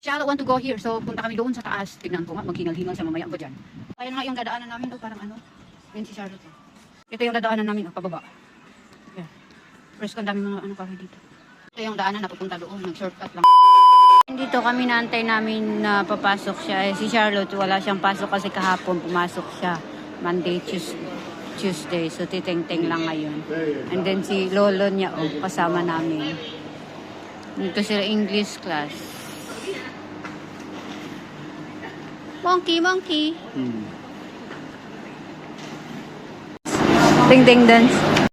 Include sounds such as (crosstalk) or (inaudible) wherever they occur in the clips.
Charlotte want to go here, so punta kami doon sa taas. Tignan ko nga, maghingal-hingal siya mamaya ba dyan. Ayan nga yung dadaanan namin doon, parang ano. Yan si Charlotte. oh. Ito yung dadaanan namin, oh, pababa. Yeah. First, ang dami mga ano kahoy dito. Ito yung daanan na doon, nag-shortcut lang. Dito kami naantay namin na papasok siya. Eh, si Charlotte, wala siyang pasok kasi kahapon pumasok siya. Monday, Tuesday. Tuesday. So, titeng-teng lang ngayon. And then si Lolo niya, oh, kasama namin. Dito sila English class. Monkey, monkey. Ding ding dance.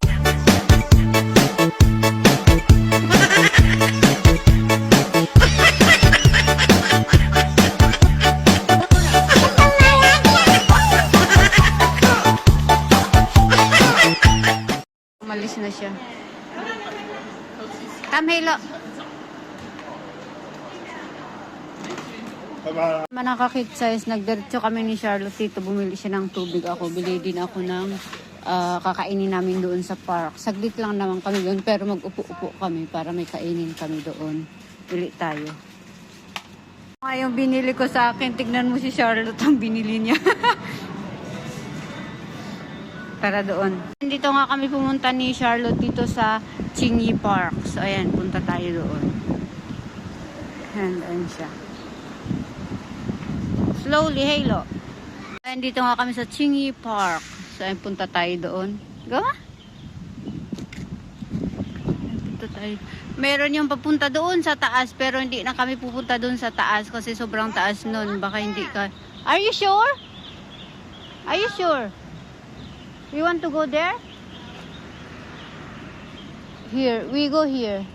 Manakakit size, nagdiretso kami ni Charlotte dito. Bumili siya ng tubig ako. Bili din ako ng ah, kakainin namin doon sa park. Saglit lang naman kami doon, pero mag-upo-upo kami para may kainin kami doon. Bili tayo. Ngayong binili ko sa akin, tignan mo si Charlotte ang binili niya. (laughs) Tara doon. Dito nga kami pumunta ni Charlotte dito sa Chingy Park. So ayan, punta tayo doon. And ayan siya. Slowly, Halo. Ayan, dito nga kami sa Chingy Park. So ayan, punta tayo doon. Gawa? Ayan, Punta tayo. Meron yung papunta doon sa taas, pero hindi na kami pupunta doon sa taas kasi sobrang taas nun. Baka hindi ka... Are you sure? Are you sure? We want to go there? Here, we go here.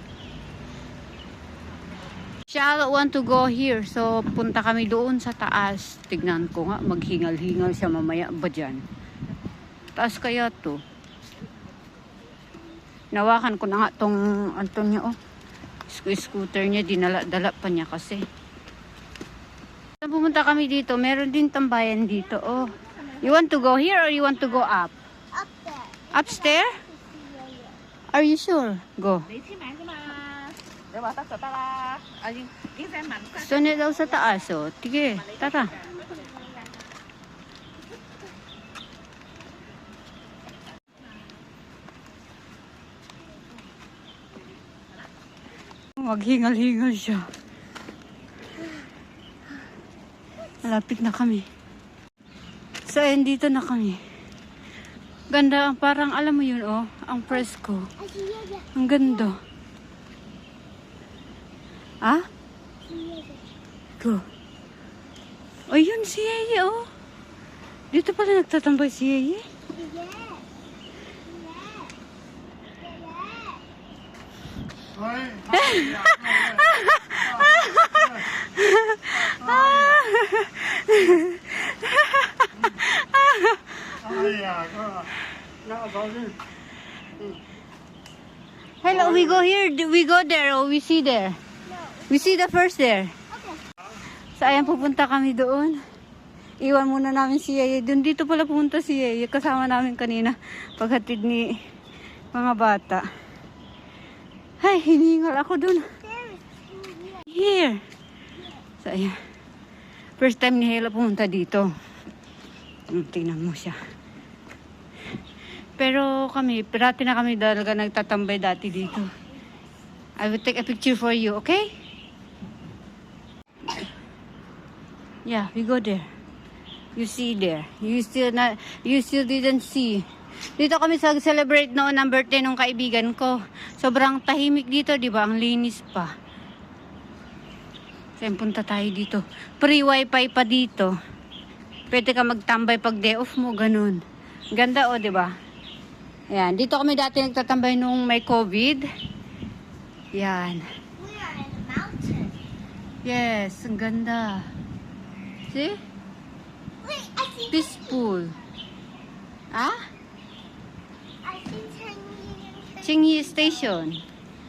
Charlotte want to go here. So, punta kami doon sa taas. Tignan ko nga, maghingal-hingal siya mamaya ba dyan? Taas kaya to. Nawakan ko na nga tong Anton niya, oh. Sc- Scooter niya, dinala-dala pa niya kasi. Nung pumunta kami dito, meron din tambayan dito, oh. You want to go here or you want to go up? Up there. Upstairs? Are you sure? Go. Gusto niya daw sa taas, oh. Tige, tara. Maghingal-hingal siya. Malapit na kami. So, ayun, dito na kami. Ganda, parang alam mo yun, oh. Ang you. Ang ganda. Ah? Go. O yun, si Yeye, oh. Dito pala nagtatambay si Yeye. Hello, we go here. We go there or we see there? We see the first there. So, ayan, pupunta kami doon. Iwan muna namin si Yeye. Doon dito pala pumunta si Yeye. Kasama namin kanina. Paghatid ni mga bata. Ay, hiningal ako doon. Here. So, ayan. First time ni Hela pumunta dito. Hmm, Tingnan mo siya. Pero kami, pirati na kami talaga nagtatambay dati dito. I will take a picture for you, okay? Yeah, we go there. You see there. You still not, you still didn't see. Dito kami sa celebrate noon ng birthday ng kaibigan ko. Sobrang tahimik dito, di ba? Ang linis pa. Kaya punta tayo dito. Free wifi pa dito. Pwede ka magtambay pag day off mo, ganun. Ganda o, di ba? Ayan, dito kami dati nagtatambay nung may COVID. Yan. We are in a mountain. Yes, ang ganda. See? Wait, I see. Peaceful. Ah? I see Chinese. Chingy Station.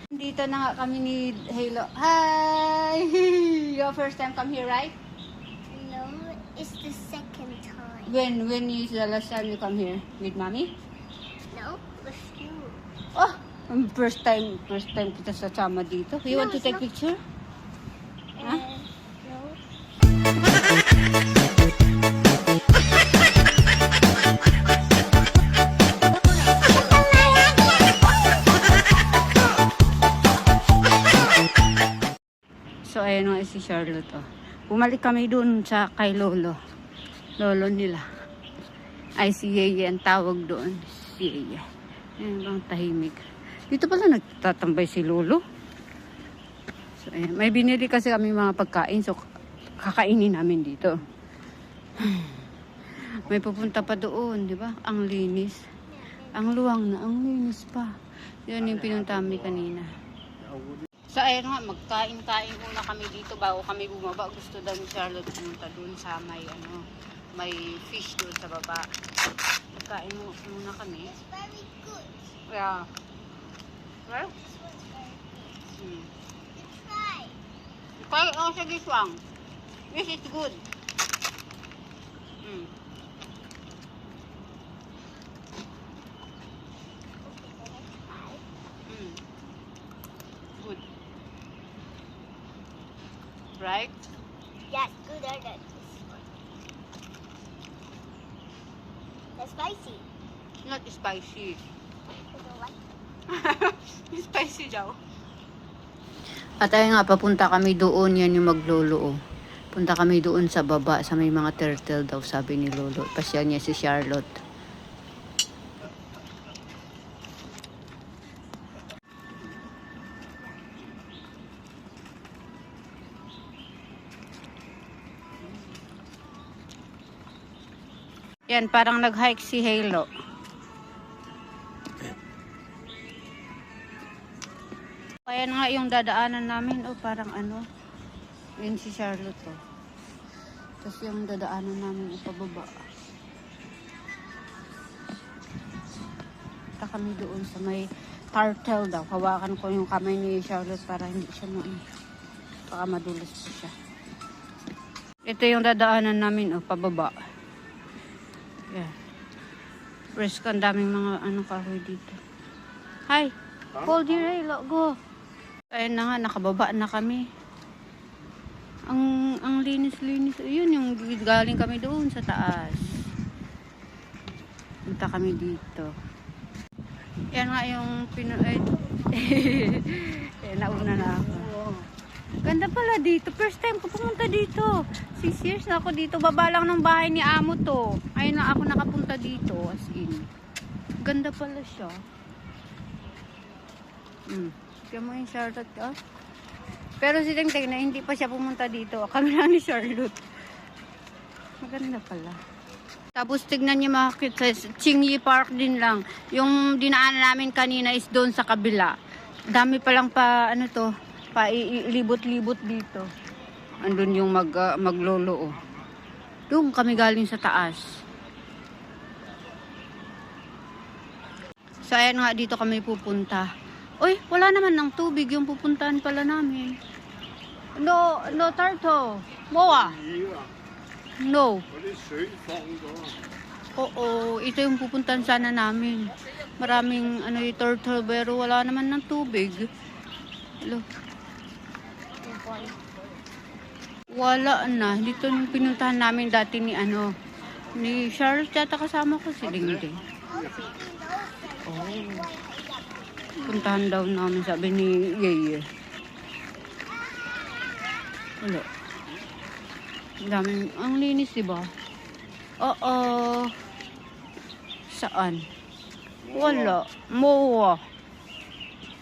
Dito na nga kami ni Halo. Hi! (laughs) Your first time come here, right? No, it's the second time. When when is the last time you come here? With mommy? No, with you. Oh, first time, first time kita sa chama dito. You No, want to take not. picture? Charlotte, oh. Bumalik kami dun sa kay Lolo. Lolo nila. Ay, si Yeye ang tawag doon. Si Yeye. Ayan bang tahimik. Dito pala nagtatambay si Lolo. So, ayan. May binili kasi kami mga pagkain. So, kakainin namin dito. (sighs) May pupunta pa doon, di ba? Ang linis. Ang luwang na, ang linis pa. Yan yung pinunta kami kanina. So ayun nga, magkain-kain muna kami dito bago kami bumaba. Gusto daw ni Charlotte pumunta doon sa may ano, may fish doon sa baba. Magkain muna kami. It's very good. Yeah. Well, This one's very good. hmm. Try. Try also this one. This is good. Mm. Mm. Good. Right? Yes, gooder than this one. That's spicy. Not spicy. (laughs) Spicy daw. At ayun nga, papunta kami doon. Yan yung maglolo. oh. Punta kami doon sa baba, sa may mga turtle daw, sabi ni Lolo. Pasyal niya si Charlotte. Yan, parang nag-hike si Halo. Ayan nga yung dadaanan namin. Oh, parang ano. Yun si Charlotte. Oh. Tapos yung dadaanan namin ipababa. Punta kami doon sa may turtle daw. Hawakan ko yung kamay ni Charlotte para hindi siya ma baka madulas siya. Ito yung dadaanan namin. Oh, pababa. Yeah. Presko, ang daming mga ano kahoy dito. Hi! Hold your hey, go. Ayun na nga, nakababa na kami. Ang ang linis-linis. Yun yung galing kami doon sa taas. Punta kami dito. Yan nga yung pino... Ay, (laughs) eh, nauna na ako. Pala dito. First time ko pumunta dito. Six years na ako dito. Baba lang ng bahay ni Amo to. Ayun na ako nakapunta dito. As in. Ganda pala siya. Mm. Kaya mo yung Charlotte, ah. Pero si Teng na hindi pa siya pumunta dito. Kami lang ni Charlotte. Maganda pala. Tapos tignan niyo mga cute sa Chingy Park din lang. Yung dinaanan namin kanina is doon sa kabila. Dami pa lang pa ano to, pailibot-libot dito. Andun yung mag, uh, maglolo. Oh. Doon kami galing sa taas. So, ayan nga, dito kami pupunta. Uy, wala naman ng tubig yung pupuntahan pala namin. No, no, Tarto. Moa. No. Oo, ito yung pupuntahan sana namin. Maraming ano yung turtle pero wala naman ng tubig. Hello. Wala na. Dito yung pinuntahan namin dati ni ano. Ni Charles yata kasama ko si Dingding. Oh. Puntahan daw namin sabi ni Yeye. Wala. Daming, ang linis diba? Oo. Saan? Wala. Moa.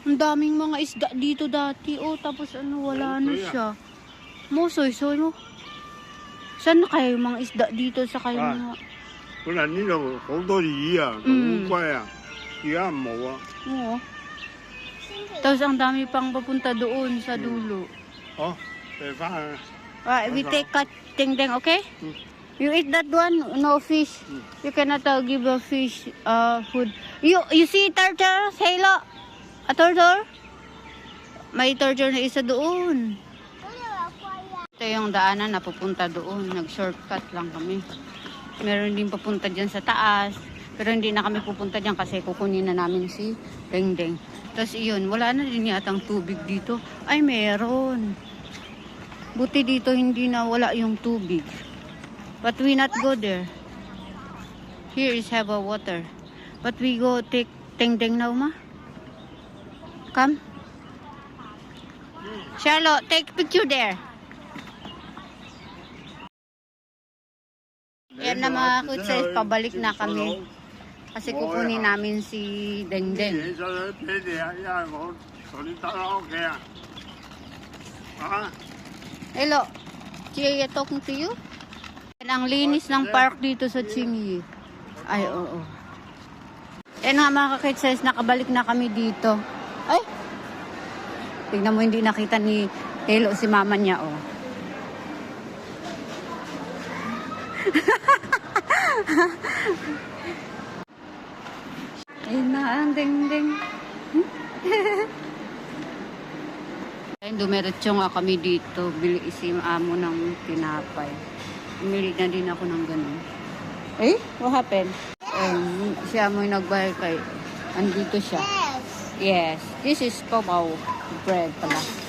Ang daming mga isda dito dati. Oh, tapos ano, wala na siya. Mo, soy, soy mo. Saan na kayo yung mga isda dito sa kayo Ah. mga... 本来呢度好多鱼啊，好嗯贵啊，而家冇啊。 Oo. Tapos ang dami pang papunta doon sa dulo. 好，嚟翻去。 Ah, we take a ting ting, okay? Mm. You eat that one, no fish. Mm. You cannot uh, give a fish uh, food. You you see turtle, Halo? A turtle? May turtle na isa doon. Ito yung daanan na pupunta doon. Nag-shortcut lang kami. Meron din papunta dyan sa taas. Pero hindi na kami pupunta dyan kasi kukunin na namin si Deng Deng. Tapos iyon, wala na din yatang tubig dito. Ay, meron. Buti dito hindi na wala yung tubig. But we not go there. Here is have a water. But we go take Deng Deng now, ma. Come. Charlotte, take picture there. Yan na mga kutsis, pabalik na kami. Kasi kukunin namin si Denden. Hello, Chia talking to you? Ang linis ng park dito sa Chingi. Ay, oo. Oh, oh. Yan nga mga kakitsis, nakabalik na kami dito. Ay! Tignan mo, hindi nakita ni Hello si mama niya, oh. (laughs) Ayun na, ang ding-ding. (laughs) Ayun, dumiretso nga kami dito. Bili si amo ng tinapay. Umili na din ako ng ganun. Eh, what happened? Um, siya mo yung nagbayad kay... Andito siya. Yes. This is Kobaw bread pala.